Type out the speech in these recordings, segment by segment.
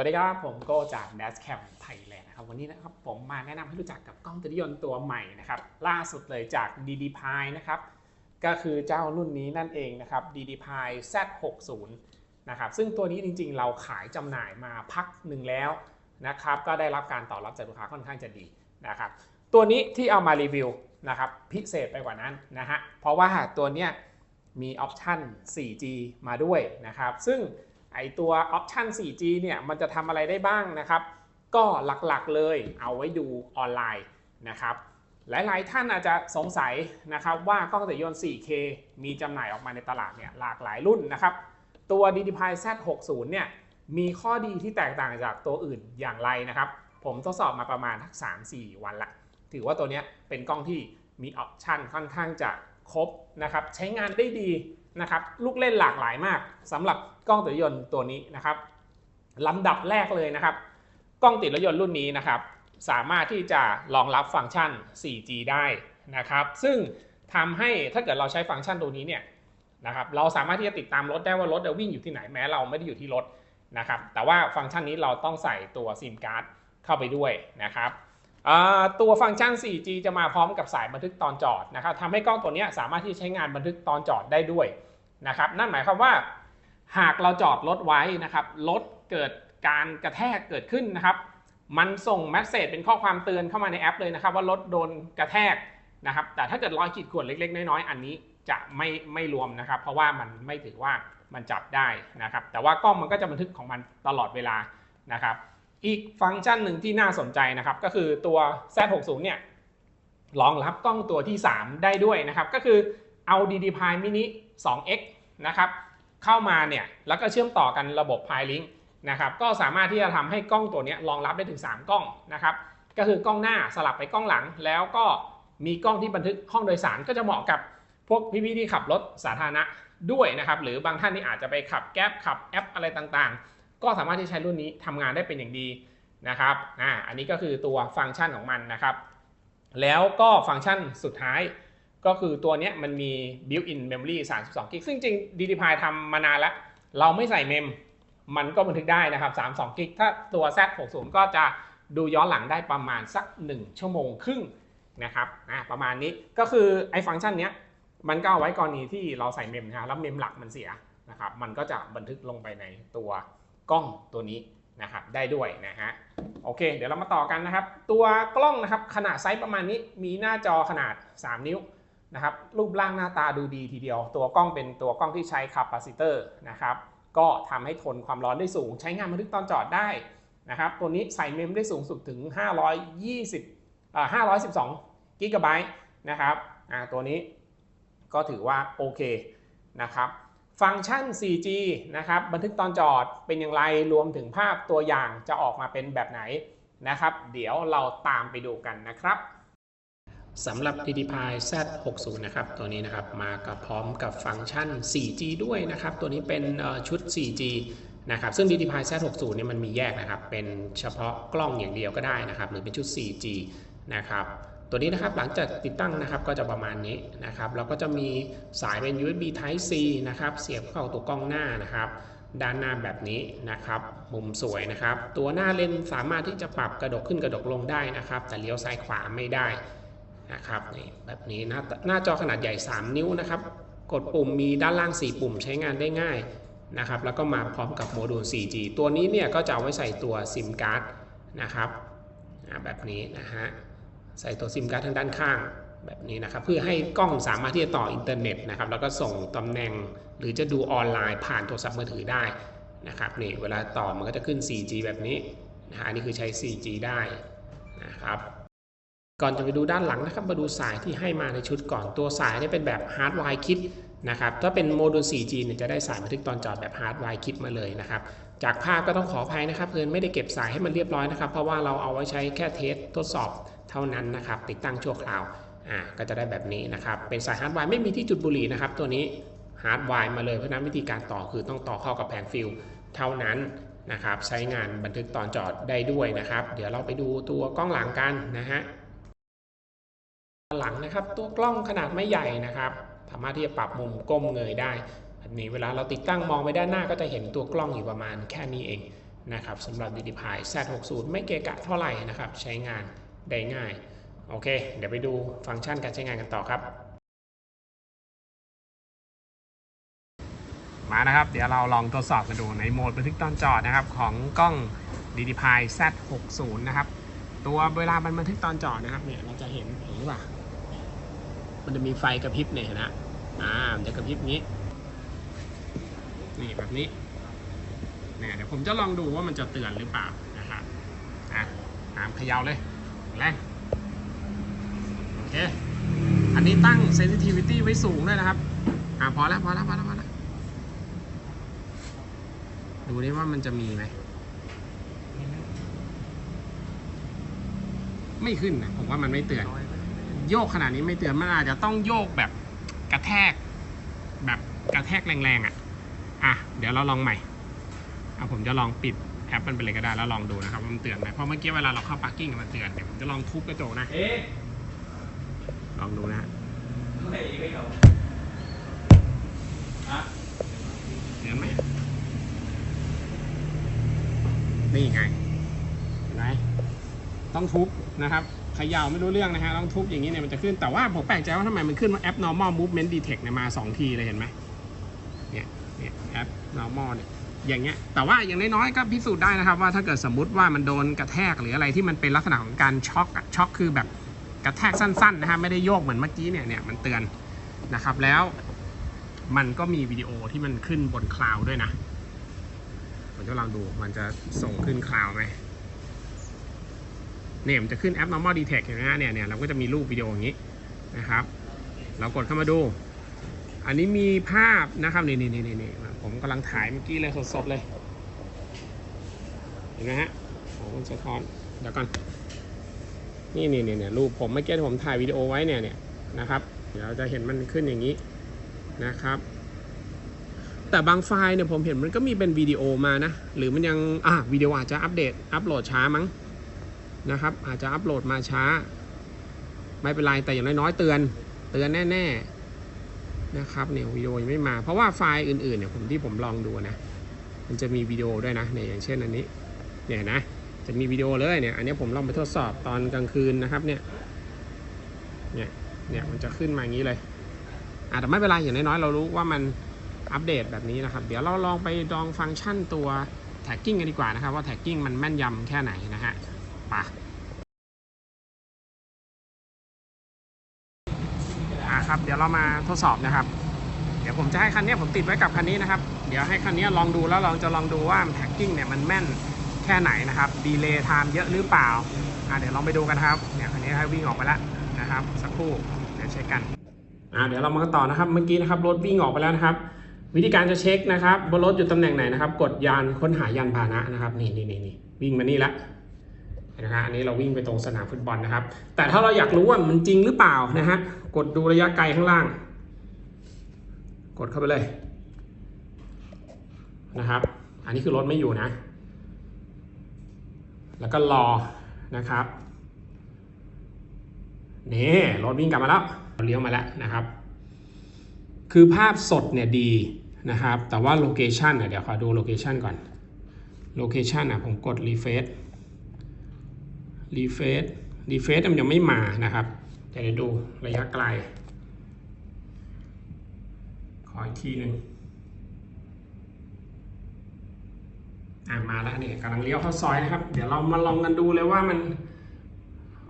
วัสดีครับ ผมโก้จาก Dashcam Thailand นะครับ วันนี้นะครับผมมาแนะนำให้รู้จักกับกล้องตัวยนต์ตัวใหม่นะครับ ล่าสุดเลยจาก DD p i นะครับ ก็คือเจ้ารุ่นนี้นั่นเองนะครับ DD p i Z60 นะครับ ซึ่งตัวนี้จริงๆ เราขายจำหน่ายมาพักหนึ่งแล้วนะครับ ก็ได้รับการตอบรับจากลูกค้าค่อนข้างจะดีนะครับ ตัวนี้ที่เอามารีวิวนะครับพิเศษไปกว่านั้นนะฮะ เพราะว่าตัวเนี้ยมีออปชัน 4G มาด้วยนะครับ ซึ่ง อตัวออปชัน 4G เนี่ยมันจะทำอะไรได้บ้างนะครับ ก็หลักๆเลยเอาไว้ดูออนไลน์นะครับ หลายๆท่านอาจจะสงสัยนะครับว่ากล้องตัวยนต์ 4K มีจำหน่ายออกมาในตลาดเนี่ยหลากหลายรุ่นนะครับ ตัว DDPI Z60 เนี่ยมีข้อดีที่แตกต่างจากตัวอื่นอย่างไรนะครับ ผมทดสอบมาประมาณทัก3-4 วันละถือว่าตัวนี้เป็นกล้องที่มีออปชันค่อนข้างจะครบนะครับ ใช้งานได้ดี นะครับลูกเล่นหลากหลายมากสำหรับกล้องตัวยนต์ตัวนี้นะครับลำดับแรกเลยนะครับ กล้องติดรถยนต์รุ่นนี้นะครับ สามารถที่จะรองรับฟังก์ชัน 4G ได้นะครับ ซึ่งทำให้ถ้าเกิดเราใช้ฟังก์ชันตัวนี้เนี่ยนะครับเราสามารถที่จะติดตามรถได้ว่ารถจะวิ่งอยู่ที่ไหนแม้เราไม่ได้อยู่ที่รถนะครับแต่ว่าฟังก์ชันนี้เราต้องใส่ตัวซิมการ์ดเข้าไปด้วยนะครับตัวฟังก์ชัน 4G จะมาพร้อมกับสายบันทึกตอนจอดนะครับทำให้กล้องตัวนี้สามารถที่ใช้งานบันทึกตอนจอดได้ด้วย นะครับ นั่นหมายความว่า หากเราจอดรถไว้นะครับรถเกิดการกระแทกเกิดขึ้นนะครับ มันส่งแมสเซจเป็นข้อความเตือนเข้ามาในแอปเลยนะครับ ว่ารถโดนกระแทกนะครับ แต่ถ้าเกิดรอยขีดข่วนเล็ก ๆ น้อยๆอันนี้จะไม่ไม่รวมนะครับ เพราะว่ามันไม่ถือว่ามันจับได้นะครับ แต่ว่ากล้องมันก็จะบันทึกของมันตลอดเวลานะครับ อีกฟังก์ชันหนึ่งที่น่าสนใจนะครับ ก็คือตัว Z60 เนี่ยรองรับกล้องตัวที่ 3 ได้ด้วยนะครับ ก็คือเอา DD-Pi Mini 2X นะครับเข้ามาเนี่ยแล้วก็เชื่อมต่อกันระบบ Pi Link นะครับก็สามารถที่จะทำให้กล้องตัวนี้รองรับได้ถึง 3 กล้องนะครับก็คือกล้องหน้าสลับไปกล้องหลัง แล้วก็มีกล้องที่บันทึกห้องโดยสารก็จะเหมาะกับพวกพี่ๆที่ขับรถสาธารณะด้วยนะครับหรือบางท่านที่อาจจะไปขับแก๊ปขับแอปอะไรต่างๆ ก็สามารถที่ใช้รุ่นนี้ทำงานได้เป็นอย่างดีนะครับอ่าอันนี้ก็คือตัวฟังก์ชันของมันนะครับ แล้วก็ฟังก์ชันสุดท้าย ก็คือตัวเนี้ยมันมี built-in memory 32 g b ซึ่งจริง DDPI ทำมานานแล้ว เราไม่ใส่เมม มันก็บันทึกได้นะครับ 32 g b ถ้าตัว Z60 ก็จะดูย้อนหลังได้ประมาณสัก 1 ชั่วโมงครึ่งนะครับอะประมาณนี้ก็คือไอ้ฟังก์ชันเนี้ยมันก็เอาไว้กรณีที่เราใส่เมมนะแล้วเมมหลักมันเสียนะครับ มันก็จะบันทึกลงไปในตัวกล้องตัวนี้นะครับ ได้ด้วยนะฮะ โอเค เดี๋ยวเรามาต่อกันนะครับ ตัวกล้องนะครับ ขนาดไซส์ประมาณนี้ มีหน้าจอขนาด 3 นิ้ว นะครับรูปร่างหน้าตาดูดีทีเดียว ตัวกล้องเป็นตัวกล้องที่ใช้คาปาซิเตอร์นะครับก็ทำให้ทนความร้อนได้สูง ใช้งานบันทึกตอนจอดได้นะครับตัวนี้ใส่เมมได้สูงสุดถึง 520อ่า512กิกะไบต์นะครับอ่าตัวนี้ก็ถือว่าโอเคนะครับฟังก์ชัน 4G นะครับบันทึกตอนจอดเป็นอย่างไรรวมถึงภาพตัวอย่างจะออกมาเป็นแบบไหนนะครับ เดี๋ยวเราตามไปดูกันนะครับ สำหรับ DDPI Z60 นะครับ ตัวนี้นะครับมากับพร้อมกับฟังก์ชัน 4G ด้วยนะครับ ตัวนี้เป็นชุด 4G นะครับ ซึ่ง DDPI Z60 เนี่ยมันมีแยกนะครับ เป็นเฉพาะกล้องอย่างเดียวก็ได้นะครับ หรือเป็นชุด 4G นะครับ ตัวนี้นะครับหลังจากติดตั้งนะครับก็จะประมาณนี้นะครับแล้วก็จะมีสายเป็น USB Type C นะครับ เสียบเข้าตัวกล้องหน้านะครับด้านหน้าแบบนี้นะครับ มุมสวยนะครับ ตัวหน้าเลนสามารถที่จะปรับกระดกขึ้นกระดกลงได้นะครับ แต่เลี้ยวซ้ายขวาไม่ได้ นะครับนี่แบบนี้หน้าหน้าจอขนาดใหญ่ 3 นิ้วนะครับ กดปุ่มมีด้านล่าง 4 ปุ่มใช้งานได้ง่ายนะครับแล้วก็มาพร้อมกับโมดูล 4G ตัวนี้เนี่ยก็จะเอาไว้ใส่ตัวซิมการ์ดนะครับแบบนี้นะฮะใส่ตัวซิมการ์ดทางด้านข้างแบบนี้นะครับเพื่อให้กล้องสามารถที่จะต่ออินเทอร์เน็ตนะครับแล้วก็ส่งตำแหน่งหรือจะดูออนไลน์ผ่านโทรศัพท์มือถือได้นะครับนี่เวลาต่อมันก็จะขึ้น 4G แบบนี้นะฮะอันนี้คือใช้ 4G ได้นะครับ ก่อนจะไปดูด้านหลังนะครับ มาดูสายที่ให้มาในชุดก่อนตัวสายเนี่ยเป็นแบบฮาร์ดไวคิดนะครับถ้าเป็นโมดูล 4G เนี่ยจะได้สายบันทึกตอนจอดแบบฮาร์ดไวคิดมาเลยนะครับ จากภาพก็ต้องขออภัยนะครับเพื่อนไม่ได้เก็บสายให้มันเรียบร้อยนะครับ เพราะว่าเราเอาไว้ใช้แค่เทสทดสอบเท่านั้นนะครับ ติดตั้งชั่วคราวอ่าก็จะได้แบบนี้นะครับ เป็นสายฮาร์ดไวไม่มีที่จุดบุหรี่นะครับ ตัวนี้ฮาร์ดไวมาเลยเพราะนั้นวิธีการต่อคือต้องต่อเข้ากับแผงฟิลเท่านั้นนะครับ ใช้งานบันทึกตอนจอดได้ด้วยนะครับ เดี๋ยวเราไปดูตัวกล้องหลังกันนะฮะ หลังนะครับ ตัวกล้องขนาดไม่ใหญ่นะครับ สามารถที่จะปรับมุมก้มเงยได้แบบนี้เวลาเราติดตั้งมองไปด้านหน้าก็จะเห็นตัวกล้องอยู่ประมาณแค่นี้เองนะครับสำหรับ d d p i Z60 ไม่เกะกะเท่าไหร่นะครับ ใช้งานได้ง่าย โอเค เดี๋ยวไปดูฟังก์ชันการใช้งานกันต่อครับ มานะครับ เดี๋ยวเราลองทดสอบกันดูในโหมดบันทึกตอนจอดนะครับ ของกล้อง d d p i Z60 นะครับ ตัวเวลามันบันทึกตอนจอดนะครับเนี่ยเราจะเห็นเห็นหรือเปล่า มันจะมีไฟกระพริบเนี่ยเห็นะอ่ามันจะกระพริบงี้ นี่แบบนี้เนี่ยเดี๋ยวผมจะลองดูว่ามันจะเตือนหรือเปล่านะครับอะตามเขย่าเลยแรงโอเค อันนี้ตั้ง sensitivity ไว้สูงด้วยนะครับ อะพอแล้วพอแล้วพอแล้วพอแล้วดูดิว่ามันจะมีไหมไม่ขึ้นนะผมว่ามันไม่เตือน โยกขนาดนี้ไม่เตือนมันอาจจะต้องโยกแบบกระแทก แบบกระแทกแรงๆอะอะเดี๋ยวเราลองใหม่เอาผมจะลองปิดแอปมันไปเลยก็ได้แล้วลองดูนะครับว่ามันเตือนไหมเพราะเมื่อกี้เวลาเราเข้าพาร์กิ้งมันเตือนเดี๋ยวผมจะลองทุบกระจกนะเอ๊ะลองดูนะฮะไม่ไม่เอาอะเตือนไหมนี่ไงเห็นไหมต้องทุบนะครับเขย่าไม่รู้เรื่องนะฮะต้องทุบอย่างนี้เนี่ยมันจะขึ้นแต่ว่าผมแปลกใจว่าทำไมมันขึ้นว่า abnormal movement detect เนี่ยมาสองทีเลยเห็นไหมเนี่ยเนี่ย abnormal เนี่ยอย่างเงี้ยแต่ว่าอย่างน้อยๆก็พิสูจน์ได้นะครับว่าถ้าเกิดสมมติว่ามันโดนกระแทกหรืออะไรที่มันเป็นลักษณะของการช็อกช็อกคือแบบกระแทกสั้นๆนะฮะไม่ได้โยกเหมือนเมื่อกี้เนี่ยเนี่ยมันเตือนนะครับแล้วมันก็มีวิดีโอที่มันขึ้นบนคลาวด์ด้วยนะผมจะลองดูมันจะส่งขึ้นคลาวด์ไหม เนี่ยมันจะขึ้นแอป normal detect เห็นไหมฮะเนี่ยเนี่ยเราก็จะมีรูปวิดีโออย่างนี้นะครับ เรากดเข้ามาดู อันนี้มีภาพนะครับนี่นี่นี่นี่นี่ผมกำลังถ่ายเมื่อกี้เลยสดๆเลย เห็นไหมฮะโอ้มันสะท้อนเดี๋ยวก่อนนี่นี่นี่เนี่ยรูปผมเมื่อกี้ผมถ่ายวิดีโอไว้เนี่ยเนี่ยนะครับ เดี๋ยวเราจะเห็นมันขึ้นอย่างนี้นะครับ แต่บางไฟล์เนี่ยผมเห็นมันก็มีเป็นวิดีโอมานะ หรือมันยังอะวิดีโออาจจะอัปเดตอัปโหลดช้ามั้ง นะครับ อาจจะอัปโหลดมาช้า ไม่เป็นไร แต่อย่างน้อยๆเตือน เตือนแน่ๆนะครับเนี่ยวิดีโอยังไม่มา เพราะว่าไฟล์อื่นๆเนี่ยผมที่ผมลองดูนะ มันจะมีวิดีโอด้วยนะเนี่ยอย่างเช่นอันนี้เนี่ยนะจะมีวิดีโอเลยเนี่ยอันนี้ผมลองไปทดสอบตอนกลางคืนนะครับเนี่ยเนี่ยเนี่ยมันจะขึ้นมาอย่างนี้เลยอะแต่ไม่เป็นไรอย่างน้อยๆเรารู้ว่ามันอัปเดตแบบนี้นะครับ เดี๋ยวเราลองไปลองฟังก์ชันตัว tagging กันดีกว่านะครับ ว่า tagging มันแม่นยำแค่ไหนนะฮะ ไปอะครับเดี๋ยวเรามาทดสอบนะครับ เดี๋ยวผมจะให้คันนี้ผมติดไว้กับคันนี้นะครับ เดี๋ยวให้คันนี้ลองดูแล้วลองจะลองดูว่า tagging เนี่ยมันแม่นแค่ไหนนะครับดีเลย์ไทม์เยอะหรือเปล่าอะเดี๋ยวลองไปดูกันครับเนี่ยคันนี้ให้วิ่งออกไปแล้วนะครับ สักครู่เดี๋ยวเช็คกันอะเดี๋ยวเรามากันต่อนะครับเมื่อกี้นะครับรถวิ่งออกไปแล้วนะครับวิธีการจะเช็คนะครับบนรถอยู่ตำแหน่งไหนนะครับ กดยานค้นหายานพาหนะนะครับ นี่นี่นี่วิ่งมานี่ละเห็ นไหมฮะอันนี้เราวิ่งไปตรงสนามฟุตบอลนะครับ แต่ถ้าเราอยากรู้ว่ามันจริงหรือเปล่านะฮะกดดูระยะไกลข้างล่าง กดเข้าไปเลยนะครับ อันนี้คือรถไม่อยู่นะ แล้วก็รอนะครับนี่รถวิ่งกลับมาแล้วเลี้ยวมาแล้วนะครับ คือภาพสดเนี่ยดีนะครับ แต่ว่าโลเคชันเนี่ยเดี๋ยวขอดูโลเคชันก่อนโลเคชันอะผมกดรีเฟซ รีเฟซรีเฟซมันยังไม่มานะครับเดี๋ยวดูระยะไกล ขออีกทีหนึ่งอะมาแล้วเนี่ยกำลังเลี้ยวเข้าซอยนะครับ เดี๋ยวเรามาลองกันดูเลยว่ามัน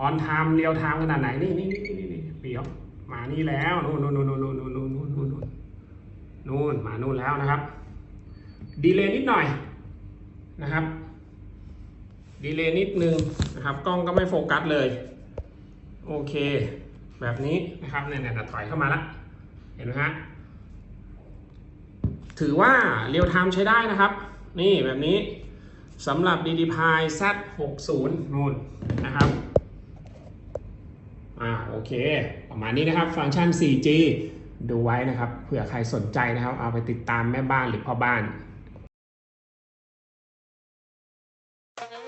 ออนไทม์เรียวไทม์ขนาดไหนนี่นี่นี่นี่นี่เลี้ยวมานี่แล้วนู่นนู่นนู่นนู่นนู่นนู่นนู่นนู่นนู่นนู่นมานู่นแล้วนะครับ ดีเลยนิดหน่อยนะครับ ดีเลย์นิดนึงนะครับ กล้องก็ไม่โฟกัสเลย โอเค แบบนี้นะครับเนี่ยเนี่ยถอยเข้ามาแล้วเห็นไหมฮะถือว่าเรียลไทม์ใช้ได้นะครับ นี่แบบนี้สำหรับ DD p i Z60 นู่นนะครับอ่าโอเค ประมาณนี้นะครับฟังก์ชัน 4G ดูไว้นะครับเผื่อใครสนใจนะครับ เอาไปติดตามแม่บ้านหรือพ่อบ้าน Thank you.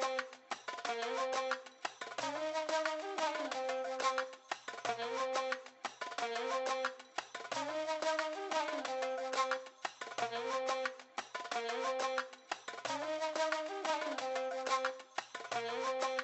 อ่า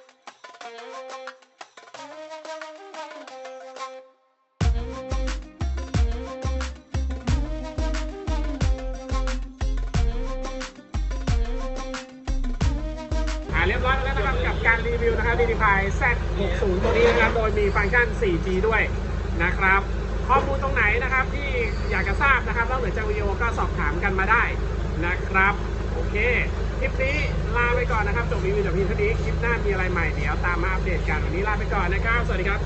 เรียบร้อยแล้วนะครับกับการรีวิวนะครับ d d p i Z60 ตัวนี้นะครับ โดยมีฟังก์ชัน 4G ด้วยนะครับ ข้อมูลตรงไหนนะครับที่อยากจะทราบนะครับนอกเหนือจากวิดีโอก็สอบถามกันมาได้นะครับ โอเค คลิปนี้ลาไปก่อนนะครับ จบรีวิวจากพียงเท่านี้คลิปหน้ามีอะไรใหม่เดี๋ยวตามมาอัปเดตกันวันนี้ลาไปก่อนนะครับ สวัสดีครับ